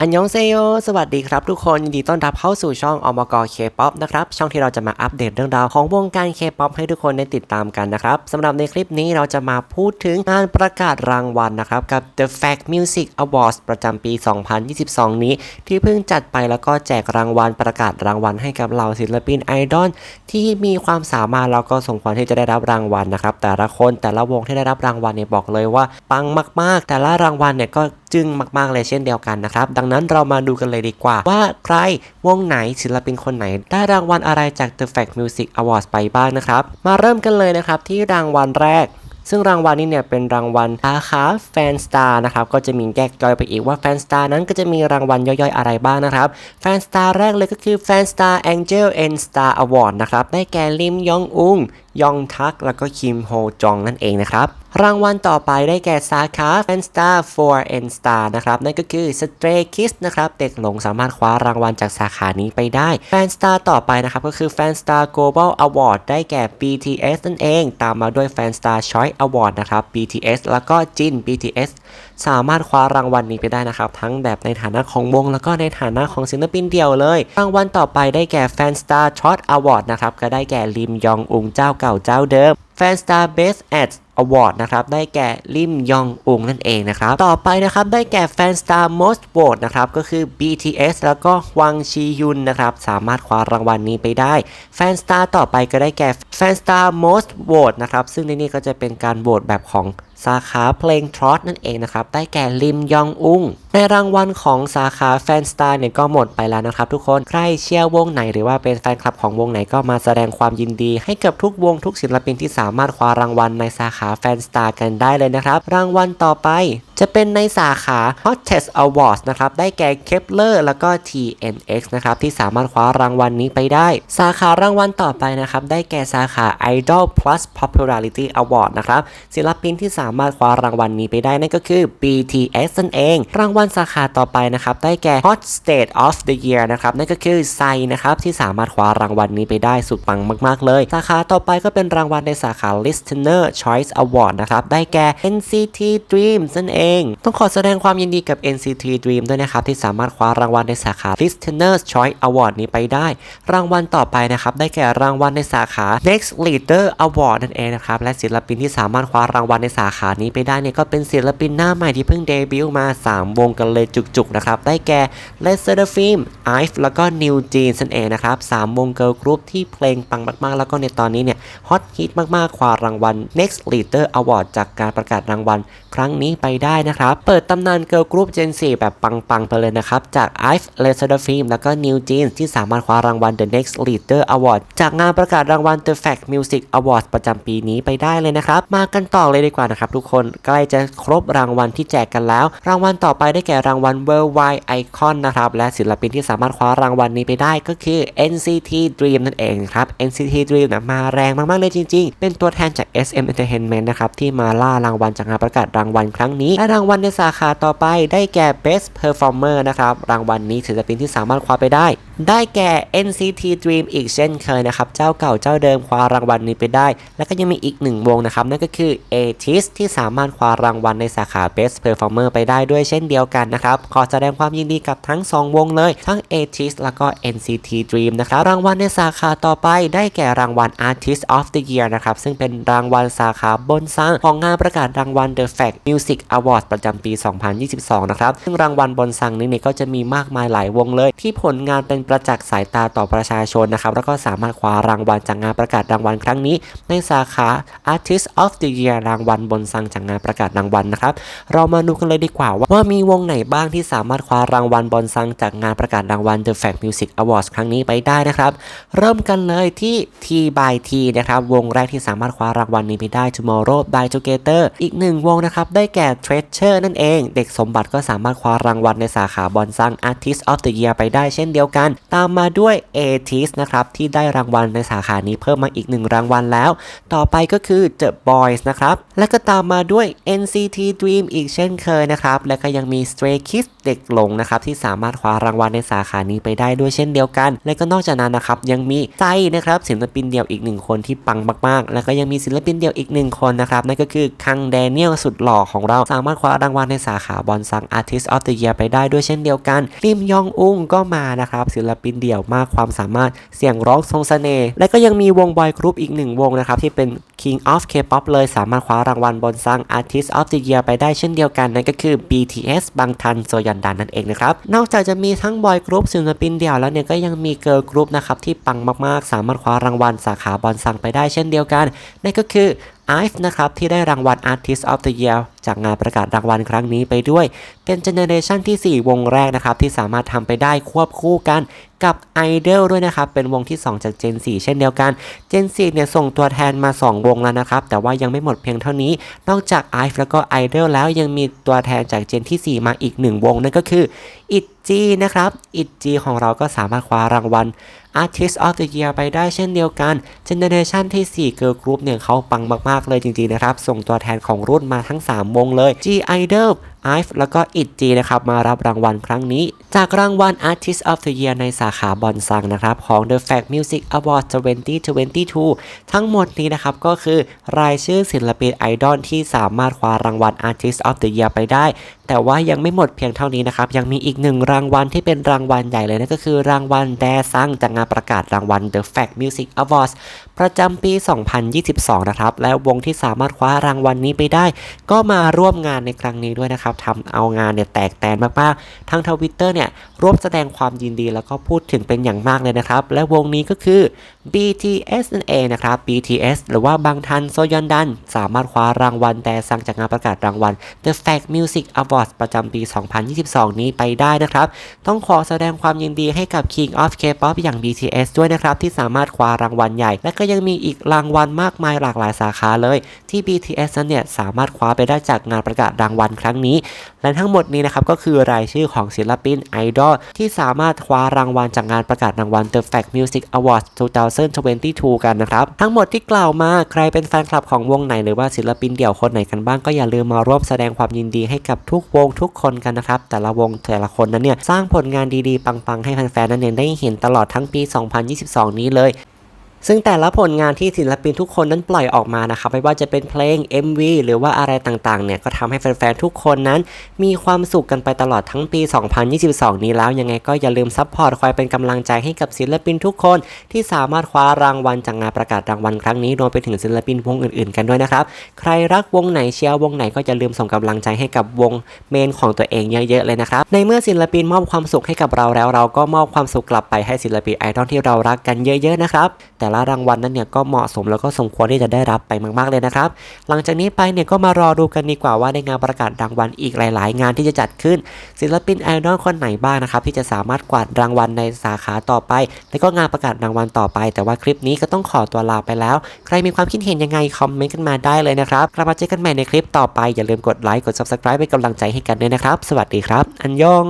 อันยองเซโย สวัสดีครับทุกคน ยินดีต้อนรับเข้าสู่ช่องอมกเคป๊อปนะครับ ช่องที่เราจะมาอัปเดตเรื่องราวของวงการเคป๊อปให้ทุกคนได้ติดตามกันนะครับสำหรับในคลิปนี้เราจะมาพูดถึงงานประกาศรางวัลนะครับ กับ The Fact Music Awards ประจำปี 2022 นี้ ที่เพิ่งจัดไปแล้วก็แจกรางวัลประกาศรางวัลให้กับเหล่าศิลปินไอดอลที่มีความสามารถแล้วก็สมควรที่จะได้รับรางวัลนะครับแต่ละคนแต่ละวงที่ได้รับรางวัลเนี่ยบอกเลยว่าปังมาก ๆ แต่ละรางวัลเนี่ยก็ จึ้งมากๆเลยเช่นเดียวกันนะครับ ดังนั้นเรามาดูกันเลยดีกว่า ว่าใครวงไหนศิลปินคนไหน ได้รางวัลอะไรจาก The Fact Music Awards ไปบ้างนะครับ มาเริ่มกันเลยนะครับที่รางวัลแรกซึ่งรางวัลนี้เนี่ยเป็นรางวัลสาขาแฟนสตาร์นะครับก็จะมีแยกย่อยไปอีกว่าแฟนสตาร์นั้นก็จะมีรางวัลย่อยๆอะไรบ้างนะครับแฟนสตาร์แรกเลยก็คือแฟนสตาร์ Angel and Star Award นะครับได้แก่ลิมยองอุง ยองทัก แล้วก็คิมโฮจองนั่นเองนะครับ รางวัลต่อไปได้แก่สาขา Fan Star 4 N Star นะครับ นั่นก็คือ Stray Kids นะครับ เด็กหลงสามารถคว้ารางวัลจากสาขานี้ไปได้ Fan Star ต่อไปนะครับ ก็คือ Fan Star Global Award ได้แก่ BTS นั่นเอง ตามมาด้วย Fan Star Choice Award นะครับ BTS แล้วก็จิน BTS สามารถคว้ารางวัลนี้ไปได้นะครับ ทั้งแบบในฐานะของวง แล้วก็ในฐานะของศิลปินเดี่ยวเลย รางวัลต่อไปได้แก่ Fan Star Shot Award นะครับ ก็ได้แก่ลิมยองอุงเจ้าเก่าเจ้าเดิม Fan Star Best Ads Award นะครับ ได้แก่ลิมยองอุงนั่นเองนะครับ ต่อไปนะครับ ได้แก่ Fan Star Most Vote นะครับ ก็คือ BTS แล้วก็วังชียุนนะครับ สามารถคว้ารางวัลนี้ไปได้ Fan Star ต่อไปก็ได้แก่ Fan Star Most Vote นะครับ ซึ่งในนี้ก็จะเป็นการโหวตแบบของ สาขาเพลงทรอตนั่นเองนะครับ ได้แก่ลิมยองอุงในรางวัลของสาขาแฟนสตาร์เนี่ยก็หมดไปแล้วนะครับทุกคน ใครเชียร์วงไหนหรือว่าเป็นแฟนคลับของวงไหนก็มาแสดงความยินดี ให้กับทุกวงทุกศิลปินที่สามารถคว้ารางวัลในสาขาแฟนสตาร์กันได้เลยนะครับ รางวัลต่อไป จะเป็นในสาขา Hottest Awards นะครับ ได้แก่ Kepler แล้วก็ TNX นะครับที่สามารถคว้ารางวัลนี้ไปได้ สาขารางวัลต่อไปนะครับได้แก่สาขา Idol Plus Popularity Award นะครับศิลปินที่สามามารถคว้ารางวัลนี้ไปได้นั่นก็คือ BTS นั่นเอง รางวัลสาขาต่อไปนะครับได้แก่ Hot State of the Year นะครับนั่นก็คือไซนะครับที่สามารถคว้ารางวัลนี้ไปได้สุดปังมาก ๆ เลย สาขาต่อไปก็เป็นรางวัลในสาขา Listener Choice Award นะครับได้แก่ NCT Dreams นั่นเอง ต้องขอแสดงความยินดีกับ NCT Dream ด้วยนะครับที่สามารถคว้ารางวัลในสาขา Listener Choice Award นี้ไปได้ รางวัลต่อไปนะครับได้แก่รางวัลในสาขา Next Leader Award นั่นเองนะครับและศิลปินที่สามารถคว้ารางวัลในสาขานี้ไปได้เนี่ยก็เป็นศิลปินหน้าใหม่ที่เพิ่งเดบิวต์มา 3 วงกันเลยจุกๆนะครับ ได้แก่ l e s s e r f i l m IVE แล้วก็ New Jeans นั่นเองนะครับสามวงเกิร์ลกรุ๊ปที่เพลงปังมากๆ แล้วก็ในตอนนี้เนี่ยฮอตฮิตมากๆคว้ารางวัล Next Leader Award จากการประกาศรางวัลครั้งนี้ไปได้นะครับ เปิดตำนานเกิร์ลกรุ๊ป Gen 4 แบบปังๆไปเลยนะครับ จาก IVE l e s s e r f i l m แล้วก็ New Jeans ที่สามารถคว้ารางวัล The Next Leader Award จากงานประกาศรางวัล The Fact Music Awards ประจำปีนี้ไปได้เลยนะครับ มากันต่อเลยดีกว่านะครับทุกคนใกล้จะครบรางวัลที่แจกกันแล้ว รางวัลต่อไปได้แก่รางวัล Worldwide Icon นะครับและศิลปินที่สามารถคว้ารางวัลนี้ไปได้ก็คือ NCT Dream นั่นเองครับ NCT Dream นะมาแรงมากๆเลยจริง ๆ เป็นตัวแทนจาก SM Entertainment นะครับที่มาล่ารางวัลจากงานประกาศรางวัลครั้งนี้ และรางวัลในสาขาต่อไปได้แก่ Best Performer นะครับรางวัลนี้ศิลปินที่สามารถคว้าไปได้ได้แก่ NCT Dream อีกเช่นเคยนะครับ เจ้าเก่าเจ้าเดิมคว้ารางวัลนี้ไปได้ แล้วก็ยังมีอีกหนึ่งวงนะครับ นั่นก็คือ ATIS ที่สามารถคว้ารางวัลในสาขา Best Performer ไปได้ด้วยเช่นเดียวกันนะครับ ขอแสดงความยินดีกับทั้ง 2 วงเลย ทั้ง ATIS แล้วก็ NCT Dream นะครับ รางวัลในสาขาต่อไป ได้แก่รางวัล Artist of the Year นะครับ ซึ่งเป็นรางวัลสาขาบนสร้างของงานประกาศรางวัล The Fact Music Awards ประจำปี 2022 นะครับ ซึ่งรางวัลบนสังนี้เนี่ยก็จะมีมากมายหลายวงเลย ที่ผลงานเป็นประจักษ์สายตาต่อประชาชนนะครับ แล้วก็สามารถคว้ารางวัลจากงานประกาศรางวัลครั้งนี้ ในสาขา Artist of the Year รางวัลบนสังจากงานประกาศรางวัลนะครับ เรามาดูกันเลยดีกว่าว่ามีวงไหนบ้างที่สามารถคว้ารางวัลบนสังจากงานประกาศรางวัล The Fact Music Awards ครั้งนี้ไปได้นะครับ เริ่มกันเลยที่ T by T นะครับ วงแรกที่สามารถคว้ารางวัลนี้ไปได้ Tomorrow by Together อีกหนึ่งวงนะครับ ได้แก่ Treasure นั่นเอง เด็กสมบัติก็สามารถคว้ารางวัลในสาขาบอลซัง Artist of the Year ไปได้เช่นเดียวกันตามมาด้วย a t i s นะครับที่ได้รางวัลในสาขานี้เพิ่มมาอีกหนึ่งรางวัลแล้ว ต่อไปก็คือ The Boys นะครับและก็ตามมาด้วย NCT Dream อีกเช่นเคยนะครับและก็ยังมี Stray Kids เด็กหลงนะครับที่สามารถคว้ารางวัลในสาขานี้ไปได้ด้วยเช่นเดียวกัน และก็นอกจากนั้นนะครับยังมีใจนะครับศิลปินเดี่ยวอีกหนึ่งคนที่ปังมากๆ แล้วก็ยังมีศิลปินเดี่ยวอีกหนึ่งคนนะครับนั่นก็คือคังแดเนียลสุดหล่อของเราสามารถคว้ารางวัลในสาขาบอลซัง Artist of the Year ไปได้ด้วยเช่นเดียวกันริมยองอุงก็มานะครับศิลปินเดี่ยวมากความสามารถเสียงร้องทรงเสน่ห์และก็ยังมีวงบอยกรุ๊ปอีกหนึ่งวงนะครับ ที่เป็น King of K-pop เลยสามารถคว้ารางวัลบนสร้าง Artist of the Year ไปได้เช่นเดียวกันนั่นก็คือ BTS บางทันโซยันดันนั่นเองนะครับ นอกจากจะมีทั้งบอยกรุ๊ปศิลปินเดี่ยวแล้วเนี่ยก็ยังมีเกิร์ลกรุ๊ปนะครับที่ปังมากๆ สามารถคว้ารางวัลสาขาบอลซังไปได้เช่นเดียวกันนั่นก็คือ IVE นะครับที่ได้รางวัล Artist of the Year จากงานประกาศรางวัลครั้งนี้ไปด้วย เป็นเจเนเรชันที่ 4 วงแรกนะครับ ที่สามารถทำไปได้ควบคู่กันกับ Idol ด้วยนะครับ เป็นวงที่ 2 จาก Gen 4 เช่นเดียวกัน Gen 4เนี่ยส่งตัวแทนมา 2 วงแล้วนะครับ แต่ว่ายังไม่หมดเพียงเท่านี้ นอกจาก IVE แล้วก็ Idol แล้วยังมีตัวแทนจาก Gen ที่ 4 มาอีก 1 วง นั่นก็คือ ITZY นะครับ ITZY ของเราก็สามารถคว้ารางวัล Artist of the Year ไปได้เช่นเดียวกัน Generation ที่ 4 Girl Group เนี่ยเขาปังมาก ๆ เลยจริง ๆ นะครับ ส่งตัวแทนของรุ่นมาทั้ง 3วงเลย G Idol IVE แล้วก็ ITZY นะครับมารับรางวัลครั้งนี้ จากรางวัล Artist of the Year ในสาขาบอนซังนะครับของ The Fact Music Award 2022 ทั้งหมดนี้นะครับก็คือรายชื่อศิลปินไอดอลที่สามารถคว้ารางวัล Artist of the Year ไปได้ แต่ว่ายังไม่หมดเพียงเท่านี้นะครับ ยังมีอีกหนึ่งรางวัลที่เป็นรางวัลใหญ่เลยนั่นก็คือรางวัลแดซังจากงานประกาศรางวัล The Fact Music Awards ประจำปี 2022 นะครับ และวงที่สามารถคว้ารางวัลนี้ไปได้ ก็มาร่วมงานในครั้งนี้ด้วยนะครับทำเอางานเนี่ยแตกแตนมากๆทั้งทวิตเตอร์เนี่ยร่วมแสดงความยินดีแล้วก็พูดถึงเป็นอย่างมากเลยนะครับ และวงนี้ก็คือ BTS นั่นเองนะครับ BTS หรือว่าบางทันโซยอนดัน สามารถคว้ารางวัลแต่สั่งจากงานประกาศรางวัล The Fact Music Awards ประจำปี 2022 นี้ไปได้นะครับ ต้องขอแสดงความยินดีให้กับ King of K-pop อย่าง BTS ด้วยนะครับที่สามารถคว้ารางวัลใหญ่ และก็ยังมีอีกรางวัลมากมายหลากหลายสาขาเลย ที่ BTS นั้นเนี่ยสามารถคว้าไปได้จากงานประกาศรางวัลครั้งนี้และทั้งหมดนี้นะครับก็คือรายชื่อของศิลปินไอดอลที่สามารถคว้ารางวัลจากงานประกาศรางวัล The Fact Music Awards 2022 กันนะครับ ทั้งหมดที่กล่าวมาใครเป็นแฟนคลับของวงไหนหรือว่าศิลปินเดี่ยวคนไหนกันบ้างก็อย่าลืมมาร่วมแสดงความยินดีให้กับทุกวงทุกคนกันนะครับ แต่ละวงแต่ละคนนั้นเนี่ยสร้างผลงานดีๆ ปังๆ ให้แฟนๆนั้นเนี่ยได้เห็นตลอดทั้งปี 2022 นี้เลย ซึ่งแต่ละผลงานที่ศิลปินทุกคนนั้นปล่อยออกมานะครับไม่ว่าจะเป็นเพลง MV หรือว่าอะไรต่างๆเนี่ยก็ทำให้แฟนๆทุกคนนั้น มีความสุขกันไปตลอดทั้งปี 2022 นี้แล้วยังไงก็อย่าลืมซัพพอร์ตคอยเป็นกำลังใจให้กับศิลปินทุกคนที่สามารถคว้ารางวัลจากงานประกาศรางวัลครั้งนี้รวมไปถึงศิลปินวงอื่นๆ กันด้วยนะครับ ใครรักวงไหนเชียร์วงไหนก็อย่าลืมส่งกำลังใจให้กับวงเมนของตัวเองเยอะๆเลยนะครับในเมื่อศิลปินมอบความสุขให้กับเราแล้วเราก็มอบความสุขกลับไปให้ศิลปินไอดอลที่เรารักกันเยอะ ๆนะครับแต่ละรางวัลนั้นเนี่ยก็เหมาะสมแล้วก็สมควรที่จะได้รับไปมาก ๆเลยนะครับ หลังจากนี้ไปเนี่ยก็มารอดูกันดีกว่าว่าในงานประกาศรางวัลอีกหลาย ๆ งานที่จะจัดขึ้น ศิลปินไอดอลคนไหนบ้างนะครับที่จะสามารถกวาดรางวัลในสาขาต่อไป แล้วก็งานประกาศรางวัลต่อไป แต่ว่าคลิปนี้ก็ต้องขอตัวลาไปแล้ว ใครมีความคิดเห็นยังไงคอมเมนต์กันมาได้เลยนะครับกลับมาเจอกันใหม่ในคลิปต่อไปอย่าลืมกดไลค์กด subscribe เป็นกำลังใจให้กันด้วยนะครับ สวัสดีครับ อันยอง